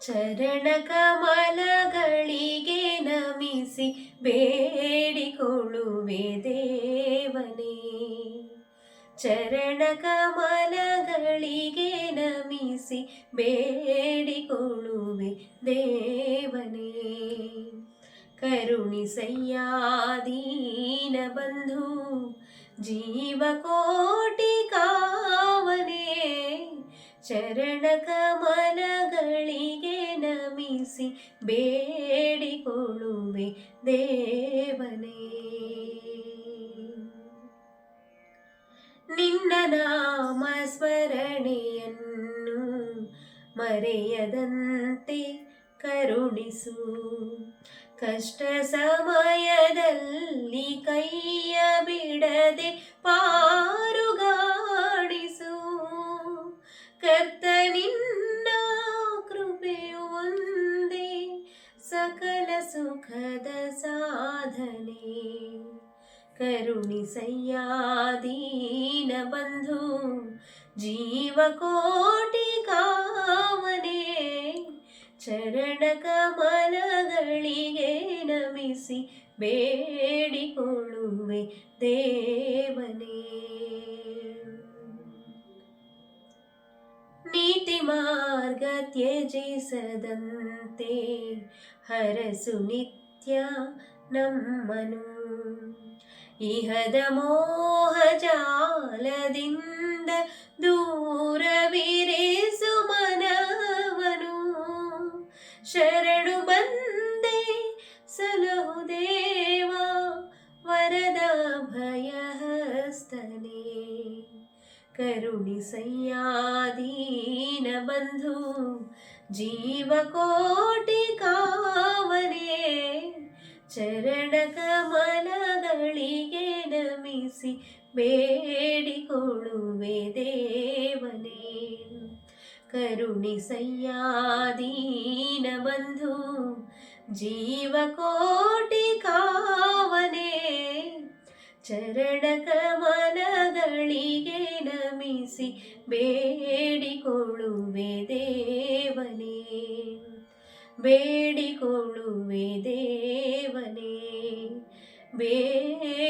ಚರಣ ಕಮಲಗಳಿಗೆ ನಮಿಸಿ ಬೇಡಿಕೊಳ್ಳುವೆ ದೇವನೇ ಚರಣ ಕಮಲಗಳಿಗೆ ನಮಿಸಿ ಬೇಡಿಕೊಳ್ಳುವೆ ದೇವನೇ ಕರುಣಿಸಯ್ಯ ದೀನ ಬಂಧು ಜೀವಕೋಟಿ ಕಾವನೇ ಚರಣ ಕಮಲಗಳಿಗೆ ನಮಿಸಿ ಬೇಡಿಕೊಳ್ಳುವೆ ದೇವನೇ. ನಿನ್ನ ನಾಮ ಸ್ಮರಣೆಯನ್ನು ಮರೆಯದಂತೆ ಕರುಣಿಸು. ಕಷ್ಟ ಸಮಯದಲ್ಲಿ ಕೈಯ ಬಿಡದೆ ಪಾರುಗಾಡಿಸು ಸಕಲ ಸುಖದ ಸಾಧನೆ ಕರುಣಿಸಯ್ಯ ದೀನ ಬಂಧು ಜೀವಕೋಟಿ ಕಾವನೆ ಚರಣ ಕಮಲಗಳಿಗೆ ನಮಿಸಿ ಬೇಡಿಕೊಳ್ಳುವೆ ದೇವನೇ ನೀತಿ ಮಾರ್ಗ ತ್ಯಜಿಸದಂತೆ ಹರಸು ನಿತ್ಯ ನಮ್ಮನು ಇಹದ ಮೋಹ ಜಾಲದಿಂದ ದೂರವಿರಿಸು ಮನವನು ಶರಣು ಬಂದೆ ಸಲಹು ದೇವ ವರದ ಭಯಹಸ್ತನೇ ಕರುಣಿಸಯ್ಯ ದೀನ ಬಂಧು ಜೀವಕೋಟಿ ಕಾವನೇ ಚರಣ ಕಮಲಗಳಿಗೆ ನಮಿಸಿ ಬೇಡಿಕೊಳ್ಳುವೆ ದೇವನೇ ಕರುಣಿಸಯ್ಯ ದೀನ ಬಂಧು ಜೀವಕೋಟಿ ಕಾವನೇ ಚರಣ ಕಮಲಗಳಿಗೆ ನಮಿಸಿ ಬೇಡಿಕೊಳ್ಳುವೆ ದೇವನೇ. ಬೇಡಿಕೊಳ್ಳುವೆ ದೇವನೇ. ಬೇ